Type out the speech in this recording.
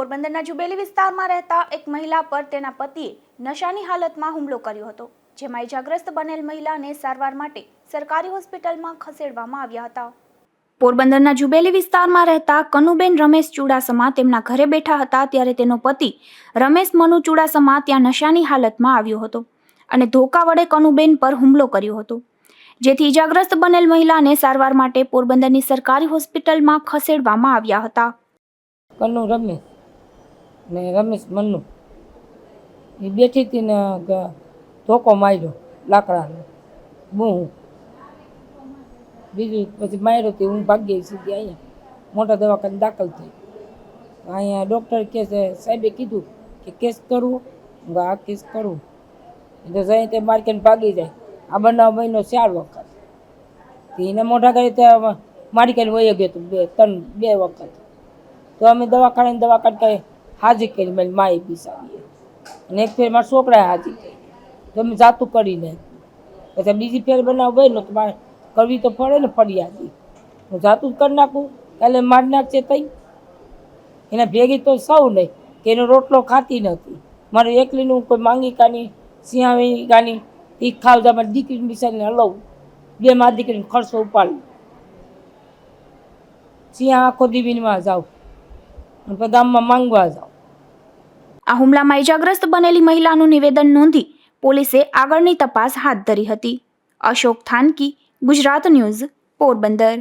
પોરબંદરના જુબેલી વિસ્તારમાં રહેતા એક મહિલા પર તેના પતિએ નશાની હાલતમાં હુમલો કર્યો હતો, જેમાં ઇજાગ્રસ્ત બનેલ મહિલાને સારવાર માટે સરકારી હોસ્પિટલમાં ખસેડવામાં આવ્યા હતા. પોરબંદરના જુબેલી વિસ્તારમાં રહેતા કનુબેન રમેશ ચુડાસમા તેમના ઘરે બેઠા હતા ત્યારે તેનો પતિ રમેશ મનુ ચુડાસમા ત્યાં નશાની હાલતમાં આવ્યો હતો અને ધોકા વડે કનુબેન પર હુમલો કર્યો હતો. જેથી ઇજાગ્રસ્ત બનેલ મહિલાને સારવાર માટે પોરબંદરની સરકારી હોસ્પિટલમાં ખસેડવામાં આવ્યા હતા. કનુ, રમેશ ને રમેશ મન્નુ એ બેઠી હતી ને ધોકો માર્યો લાકડાનો. બહુ બીજું પછી માર્યો તે હું ભાગી ગઈ સીધી અહીંયા મોટા દવાખાને દાખલ થઈ. અહીંયા ડૉક્ટર કહે છે, સાહેબે કીધું કે કેસ કરવું આ કેસ કરવું એટલે જઈ તે માર્કેટ ભાગી જાય. આ બનાવ મહિનો ચાર વખત. એને મોઢા કરી ત્યાં મારી કરીને વહી ગયો બે, ત્રણ, બે વખત. તો અમે દવાખાને દવાખાને કરી હાજી કરી, મારી માએ પીસાવીએ અને એક ફેર મારા છોકરાએ હાજી કરી. તો મેં જાતું કરી નાખ્યું પછી બીજી ફેર બનાવ બન્યો તો મારે કરવી તો પડે ને ફરિયાદી. હું જાતું જ કરી નાખું. કાલે મારી નાખશે તઈ. એના ભેગી તો સૌ નહીં કે એનો રોટલો ખાતી નથી. મારે એકલીનું કોઈ માંગી કાની સિંહાવી કાની એ ખાવ જા, મારી દીકરીને બિસાડીને હલાવું. બે મારી દીકરીને ખર્ચો ઉપાડું. સિંહા આખો દીવીનમાં જાઉં. અને ગામમાં માંગવા જાઉં. આ હુમલામાં ઇજાગ્રસ્ત બનેલી મહિલાનું નિવેદન નોંધી પોલીસે આગળની તપાસ હાથ ધરી હતી. અશોક થાનકી, ગુજરાત ન્યૂઝ, પોરબંદર.